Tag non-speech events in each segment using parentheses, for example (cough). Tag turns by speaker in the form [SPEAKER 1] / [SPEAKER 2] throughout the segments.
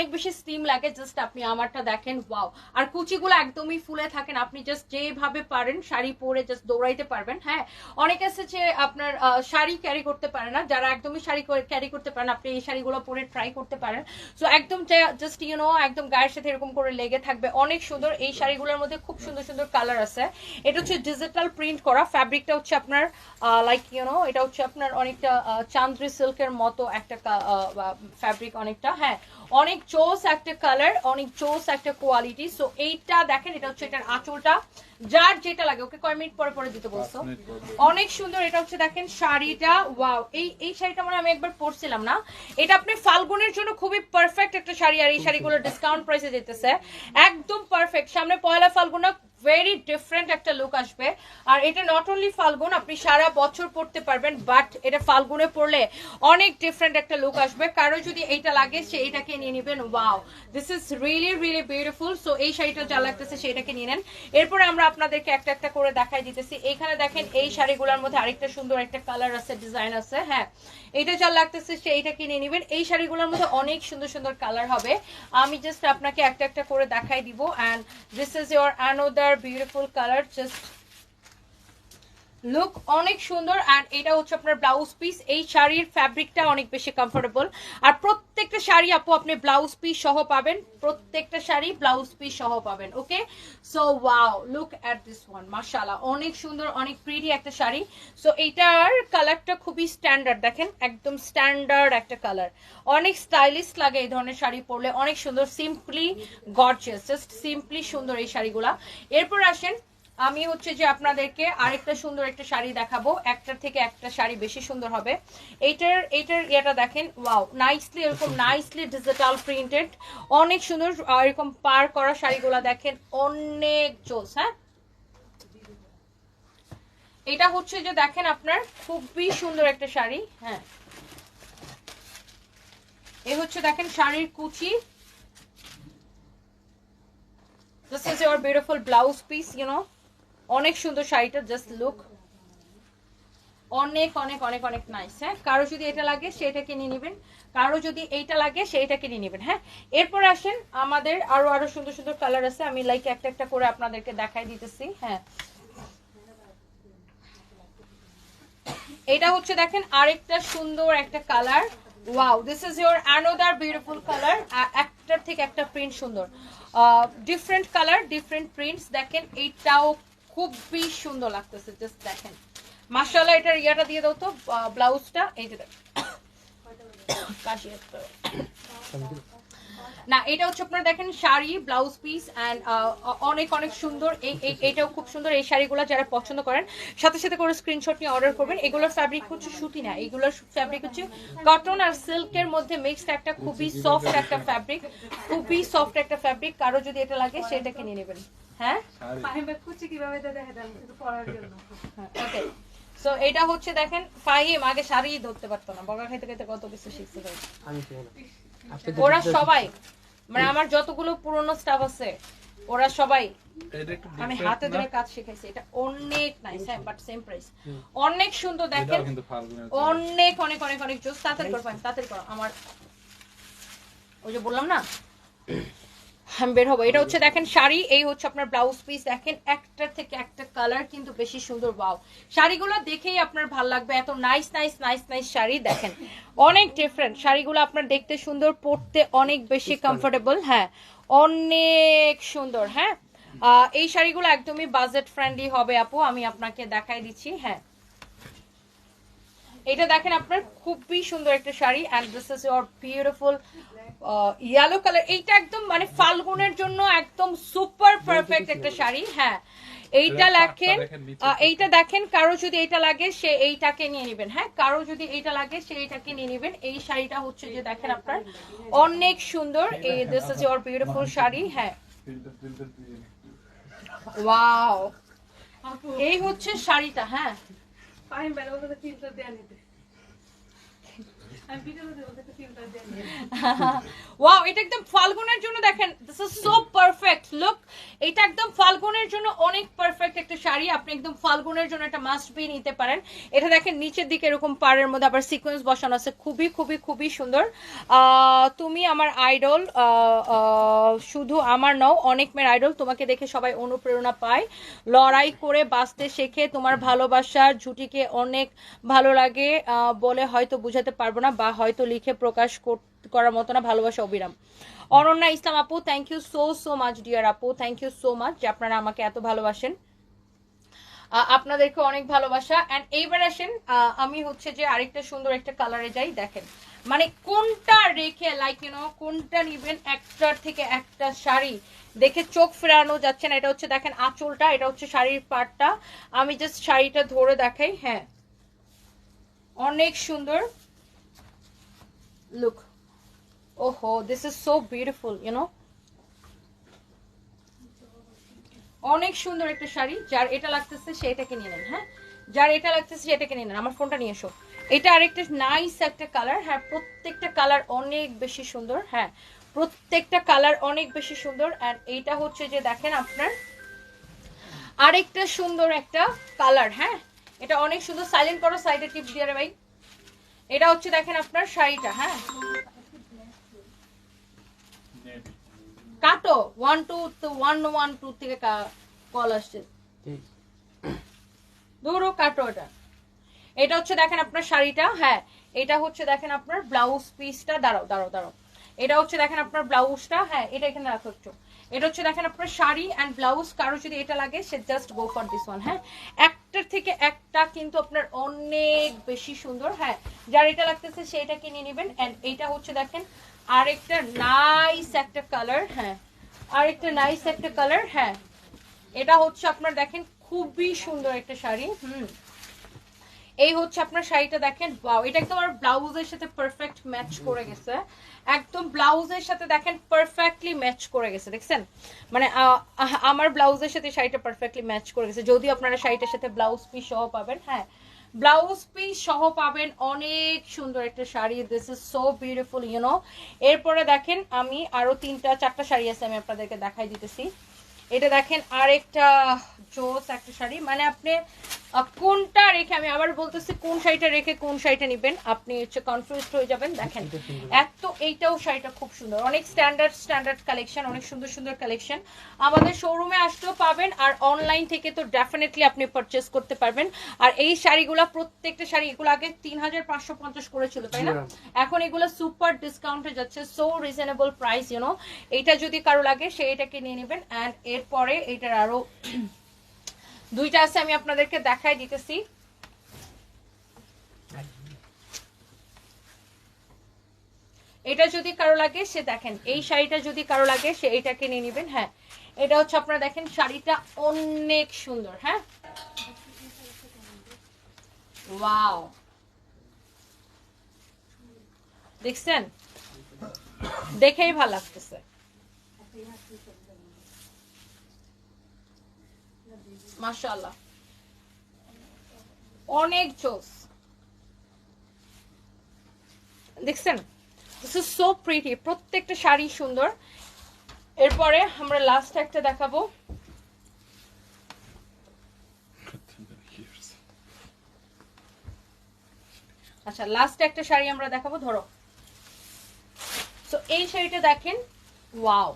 [SPEAKER 1] অনেক বেশি স্টিম লাগে জাস্ট আপনি আমারটা দেখেন ওয়াও আর কুচিগুলো একদমই ফুলে থাকেন, আপনি জাস্ট যেভাবে পারেন, শাড়ি পরে জাস্ট দৌড়াইতে পারবেন হ্যাঁ? অনেক আছে যে আপনার শাড়ি ক্যারি করতে পারে না, যারা একদমই শাড়ি ক্যারি করতে পারেন আপনি এই শাড়িগুলো পরে ট্রাই করতে পারেন। সো একদম জাস্ট ইউ নো একদম গায়ের সাথে এরকম করে লেগে থাকবে। অনেক সুন্দর, এই শাড়িগুলোর মধ্যে খুব সুন্দর সুন্দর কালার আছে। এটা হচ্ছে ডিজিটাল প্রিন্ট করা ফ্যাব্রিকটা হচ্ছে আপনার লাইক ইউ নো এটা হচ্ছে আপনার অনেকটা চান্দ্রি সিল্কের মতো একটা ফ্যাব্রিক অনেকটা হ্যাঁ? অনেক চোস একটা কালার অনেক চোস একটা কোয়ালিটি। সো এইটা দেখেন এটা হচ্ছে এটার আঁচলটা। যার যেটা লাগে ওকে কয় মিনিট পরে পরে দিতে বলছো। অনেক সুন্দর এটা হচ্ছে দেখেন শাড়িটা। ওয়াও এই এই শাড়িটা মানে আমি একবার পরছিলাম না। এটা আপনি ফাল্গুনের জন্য খুবই পারফেক্ট একটা শাড়ি আর এই শাড়িগুলো ডিসকাউন্ট প্রাইসে যেতেছে। একদম পারফেক্ট সামনে পয়লা ফাল্গুন ভেরি ডিফারেন্ট একটা লুক আসবে। আর এটা নট অনলি ফাল্গুন, আপনি সারা বছর পড়তে পারবেন বাট এটা ফাল্গুনে পড়লে অনেক ডিফারেন্ট একটা লুক আসবে। কারও যদি এইটা লাগে, সে এটাকে নিয়ে নেবেন wow this is really really beautiful so এই শাড়িটা যা লাগতেছে, সেটাকে নিয়ে নেন। এরপরে আমরা আপনাদেরকে একটা একটা করে দেখাই দিতেছি। এখানে দেখেন, এই শাড়িগুলোর মধ্যে আরেকটা সুন্দর একটা কালার আছে ডিজাইন আছে হ্যাঁ। এটা যা লাগতেছে, সে এইটা কিনে নেবেন। এই শাড়িগুলোর মধ্যে অনেক সুন্দর সুন্দর কালার হবে। আমি জাস্ট আপনাকে একটা একটা করে দেখাই দিব। And this is your another beautiful colour just look অনেক সুন্দর আর এটা হচ্ছে আপনার ব্লাউজ পিস এই শাড়ির ফ্যাব্রিকটা অনেক বেশি কমফোর্টেবল আর প্রত্যেকটা শাড়ি আপু আপনি ব্লাউজ পিস সহ পাবেন। প্রত্যেকটা শাড়ি ব্লাউজ পিস সহ পাবেন okay so wow look at this one মাশাআল্লাহ, অনেক সুন্দর, অনেক প্রিটি একটা শাড়ি। সো এইটার কালারটা খুবই স্ট্যান্ডার্ড দেখেন, একদম স্ট্যান্ডার্ড একটা কালার অনেক স্টাইলিশ লাগে এই ধরনের শাড়ি পরলে, অনেক সুন্দর সিম্পলি গর্জিয়াস জাস্ট সিম্পলি সুন্দর এই শাড়িগুলা। এরপর আসেন আমি হচ্ছে যে আপনাদেরকে আরেকটা সুন্দর একটা শাড়ি দেখাবো। একটার থেকে একটা শাড়ি বেশি সুন্দর হবে। এইটার এইটার ইয়েটা দেখেন ওয়াও নাইসলি এরকম নাইসলি ডিজিটাল প্রিন্টেড অনেক সুন্দর এরকম পার করা শাড়িগুলো দেখেন অনেক জোস হ্যাঁ? এটা হচ্ছে যে দেখেন আপনার খুবই সুন্দর একটা শাড়ি হ্যাঁ। এই হচ্ছে দেখেন শাড়ির কুচি। This is your beautiful blouse piece, you. অনেক সুন্দর শাড়িটা জাস্ট লুক অনেক অনেক অনেক অনেক নাইস হ্যাঁ? কারও যদি এটা লাগে, সেটা কিনে নেবেন। কারও যদি এইটা লাগে সেইটা কিনে নেবেন হ্যাঁ? এরপর আসেন, আমাদের আরও আরও সুন্দর সুন্দর কালার আছে। আমি লাইক একটা একটা করে আপনাদেরকে দেখাই দিতেছি হ্যাঁ? এটা হচ্ছে দেখেন আরেকটা সুন্দর একটা colour wow this is your another beautiful colour একটার থেকে একটা প্রিন্ট সুন্দর। ডিফারেন্ট কালার ডিফারেন্ট প্রিন্টস দেখেন, এইটাও খুবই সুন্দর লাগতেছে জাস্ট দেখেন। মাশাআল্লাহ, এটার ইয়াটা দিয়ে দাও তো ব্লাউজটা, এই যে দেখ। (coughs) কাশি। না এটা হচ্ছে আপনারা দেখেন শাড়ি ব্লাউজ পিস অ্যান্ড অনেক অনেক সুন্দর। এই এটাও খুব সুন্দর। এই শাড়িগুলো যারা পছন্দ করেন সাথে সাথে করে স্ক্রিনশট নিয়ে অর্ডার করবেন। এগুলোর ফ্যাব্রিক হচ্ছে সুতি না। এগুলোর ফ্যাব্রিক হচ্ছে কটন আর সিল্কের মধ্যে মিক্সড একটা খুবই সফট একটা ফ্যাব্রিক খুবই সফট একটা ফ্যাব্রিক কারও যদি এটা লাগে সেটাকে নিয়ে নেবেন। হ্যাঁ?
[SPEAKER 2] কীভাবে
[SPEAKER 1] ওকে সো এটা হচ্ছে দেখেন ফাহিম আগে শাড়ি ধরতে পারতো না। বগা খাইতে খাইতে কত কিছু শিখতে পারে ওরা সবাই মানে আমার যতগুলো পুরনো স্টাফ আছে ওরা সবাই আমি হাতে ধরে কাজ শিখাইছি। এটা অনেক নাইস হ্যাঁ বাট সেম প্রাইস অনেক সুন্দর দেখেন। অনেক অনেক অনেক অনেক জোস। তাড়াতাড়ি করো পাইন তাড়াতাড়ি করো। আমার ওই যে বললাম না? (coughs) বের হব। এটা হচ্ছে দেখেন শাড়ি এই হচ্ছে আপনার ব্লাউজ পিস দেখেন একটার থেকে একটা কালার কিন্তু বেশি সুন্দর বাও শাড়িগুলো দেখেই আপনার ভালো লাগবে এত nice nice nice nice sari দেখেন। অনেক ডিফারেন্ট শাড়িগুলো আপনার দেখতে সুন্দর পরতে অনেক বেশি কমফোর্টেবল হ্যাঁ। অনেক সুন্দর হ্যাঁ। এই শাড়িগুলো একদমই বাজেট ফ্রেন্ডলি হবে আপু আমি আপনাকে দেখাই দিচ্ছি হ্যাঁ। এটা দেখেন আপনার খুবই সুন্দর একটা sari and this is your beautiful yellow colour এইটা একদম মানে ফাল্গুনের জন্য একদম সুপার পারফেক্ট একটা শাড়ি হ্যাঁ। এইটা আহ, এইটা দেখেন কারও যদি এইটা লাগে সে এইটাকে নিয়ে নেবেন হ্যাঁ। কারও যদি এইটা লাগে সে এইটাকে নিয়ে নেবেন। এই শাড়িটা হচ্ছে যে দেখেন আপনার অনেক সুন্দর। এই this is your beautiful sari হ্যাঁ। ওয়াও এই হচ্ছে শাড়িটা হ্যাঁ।
[SPEAKER 2] পাহিম বেলা বলতে ফিল্টার দেয়া নিতে আমি ভিডিওতে দেবো একটা ফিল্টার দিয়ে
[SPEAKER 1] ওয়াও (laughs) এটা একদম ফাল্গুনের জন্য অনেক পারফেক্ট একটা শাড়ি। আপনি একটা মাস্ট নিতে পারেন। এটা খুবই খুবই খুবই সুন্দর। তুমি আমার আইডল শুধু আমার নও, অনেক মেয়ের আইডল তোমাকে দেখে সবাই অনুপ্রেরণা পায়। লড়াই করে বাঁচতে শেখে। তোমার ভালোবাসার ঝুটিকে অনেক ভালো লাগে। বলে হয়তো বুঝাতে পারব না বা হয়তো লিখে প্রকাশ করার মতো না, ভালোবাসা অবিরাম। অনন্যা ইসলাম আপু thank you so so much dear আপু থ্যাংক ইউ সো মাচ যে আপনারা আমাকে এত ভালোবাসেন। আপনাদেরকে অনেক ভালোবাসা। অ্যান্ড এইবার আসেন আমি হচ্ছে যে আরেকটা সুন্দর একটা কালারে যাই, দেখেন। মানে কোনটা রেখে লাইক ইউনো কোনটা নিবেন একটার থেকে একটা শাড়ি? দেখে চোখ ফেরানো যাচ্ছে না, এটা হচ্ছে দেখেন আঁচলটা, এটা হচ্ছে শাড়ির পাটটা। আমি জাস্ট শাড়িটা ধরে দেখাই হ্যাঁ। অনেক সুন্দর। লুক ওহো this is so beautiful you know অনেক সুন্দর একটা শাড়ি, যার এটা লাগতেছে সে এটাকে নিয়ে নেন হ্যাঁ? যার এটা লাগতেছে সে এটাকে নিয়ে নেন, আমার ফোনটা নিয়ে এসো। এটা আরেকটা নাইস একটা কালার হ্যাঁ প্রত্যেকটা কালার অনেক বেশি সুন্দর হ্যাঁ। প্রত্যেকটা কালার অনেক বেশি সুন্দর অ্যান্ড এইটা হচ্ছে যে দেখেন আপনার, আরেকটা সুন্দর একটা কালার হ্যাঁ। এটা অনেক সুন্দর সাইলেন্ট করো সাইডে টিপ দিয়ে ভাই। এটা হচ্ছে দেখেন আপনার শাড়িটা হ্যাঁ। কাটো one two one one two থেকে কল আসছে। ধরো কাটো এটা। এটা হচ্ছে দেখেন আপনার শাড়িটা হ্যাঁ। এটা হচ্ছে দেখেন আপনার ব্লাউজ পিসটা দাঁড়াও দাঁড়াও দাঁড়াও। এটা হচ্ছে দেখেন আপনার ব্লাউজটা হ্যাঁ এটা এখানে রাখো একটু। এটা হচ্ছে দেখেন আপনার শাড়ি অ্যান্ড ব্লাউজ কারও যদি এটা লাগে সে just go for this one হ্যাঁ। একটার থেকে একটা কিন্তু আপনার অনেক বেশি সুন্দর। হ্যাঁ যার এটা লাগতেছে সেটা কিনে নেবেন। অ্যান্ড এইটা হচ্ছে দেখেন আরেকটা নাইস একটা কালার হ্যাঁ আরেকটা নাইস একটা কালার হ্যাঁ। এটা হচ্ছে আপনার দেখেন খুবই সুন্দর একটা শাড়ি। হুম। এই হচ্ছে আপনার শাড়িটা দেখেন। বাউ এটা একদম আমার ব্লাউজের সাথে পারফেক্ট ম্যাচ করে গেছে। একদম ব্লাউজের সাথে দেখেন পারফেক্টলি ম্যাচ করে গেছে, দেখছেন? মানে আমার ব্লাউজের সাথে শাড়িটা পারফেক্টলি ম্যাচ করে গেছে। যদিও আপনারা শাড়িটার সাথে ব্লাউজ পিস সহ পাবেন হ্যাঁ। ব্লাউজ পিস সহ পাবেন অনেক সুন্দর একটা sari. This is so beautiful you know এরপরে দেখেন আমি আরও তিনটা, চারটা শাড়ি আছে আমি আপনাদেরকে দেখাই দিতেছি। এটা দেখেন আরেকটা জোস একটা শাড়ি। মানে আপনি কোনটা রেখে আমি আবার বলতেছি কোন শাড়িটা রেখে কোন শাড়িটা নেবেন। আপনি হচ্ছে কনফিউজ হয়ে যাবেন দেখেন। এত এইটাও শাড়িটা খুব সুন্দর। অনেক স্ট্যান্ডার্ড স্ট্যান্ডার্ড কালেকশন অনেক সুন্দর সুন্দর কালেকশন আমাদের শোরুমে আসতেও পাবেন আর অনলাইন থেকে তো ডেফিনেটলি আপনি পারচেস করতে পারবেন। আর এই শাড়িগুলো প্রত্যেকটা শাড়ি এগুলো আগে তিন হাজার পাঁচশো পঞ্চাশ করেছিল তাই না? এখন এগুলো সুপার ডিসকাউন্টে যাচ্ছে সো রিজনেবল প্রাইস ইউনো এইটা যদি কারও লাগে সে এটাকে নিয়ে নেবেন অ্যান্ড এরপরে এটার আরও দুইটা আছে, আমি আপনাদেরকে দেখাই দিতেছি। এটা যদি কারও লাগে, সে দেখেন, এই শাড়িটা যদি কারও লাগে, সে এটাকে নিয়ে নেবেন হ্যাঁ। এটা হচ্ছে আপনারা দেখেন, শাড়িটা অনেক সুন্দর হ্যাঁ। ওয়াও। দেখছেন? দেখেই ভালো লাগতেছে। মাশাআল্লাহ। অনেক জোস। দেখছেন? দিস ইজ সো প্রিটি প্রত্যেকটা শাড়ি সুন্দর। এরপরে আমরা লাস্ট একটা দেখাবো। আচ্ছা লাস্ট একটা শাড়ি আমরা দেখাবো, ধরো। সো এই শাড়িটা দেখেন। ওয়াও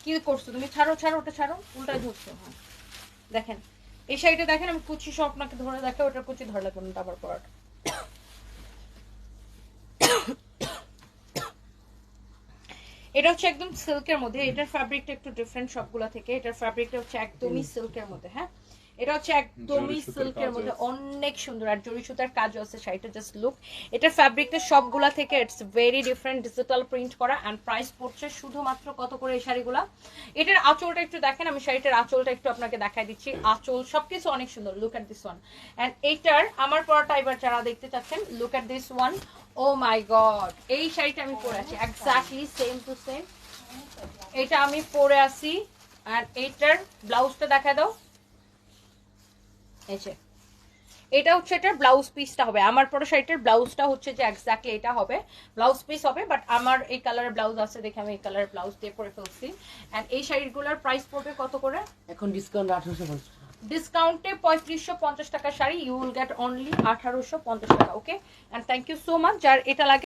[SPEAKER 1] কি করছ তুমি? ছাড়ো ছাড়ো ওটা ছাড়ো। উল্টায় ধরছো হ্যাঁ। দেখেন এই শাড়িটা দেখেন আমি কুচি সব আপনাকে ধরে দেখে ওটা কুচি ধরে লাগবে না আবার পরাটা এটা হচ্ছে একদম সিল্কের মধ্যে এটার ফ্যাব্রিকটা একটু ডিফারেন্ট সবগুলা থেকে এটার ফ্যাব্রিকটা হচ্ছে একদমই সিল্কের মধ্যে হ্যাঁ? এটা হচ্ছে একদমই সিল্কের মধ্যে অনেক সুন্দর আর জরি সুতার কাজও আছে শাড়িটা জাস্ট লুক এটার ফ্যাব্রিকটা সবগুলা থেকে it's very different digital print করা অ্যান্ড প্রাইস পড়ছে শুধুমাত্র কত করে এই শাড়িগুলা? এটার আঁচলটা একটু দেখেন আমি শাড়িটার আঁচলটা একটু আপনাকে দেখাই দিচ্ছি। আঁচল সবকিছু অনেক সুন্দর look at this one and এইটার আমার পরাটা এবার যারা দেখতে চাচ্ছেন look at this one oh my god এই শাড়িটা আমি পরে আছি এক্স্যাক্টলি সেম টু সেম এটা আমি পরে আছি আর এইটার ব্লাউজটা দেখা দাও। এই যে। এটা হচ্ছে এটার ব্লাউজ পিসটা হবে। আমার পরে শাড়িটার ব্লাউজটা হচ্ছে যে এক্স্যাক্টলি এটা হবে। ব্লাউজ পিস হবে বাট আমার এই কালারের ব্লাউজ আছে দেখে আমি এই কালারের ব্লাউজ দিয়ে পরে ফেলছি। অ্যান্ড এই শাড়িগুলোর প্রাইস পড়বে কত করে?
[SPEAKER 3] এখন ডিসকাউন্ট আঠারোশো পঞ্চাশ
[SPEAKER 1] ডিসকাউন্টে পঁয়ত্রিশশো পঞ্চাশ টাকা sari. You will get only আঠারোশো পঞ্চাশ টাকা okay and thank you so much যার এটা লাগে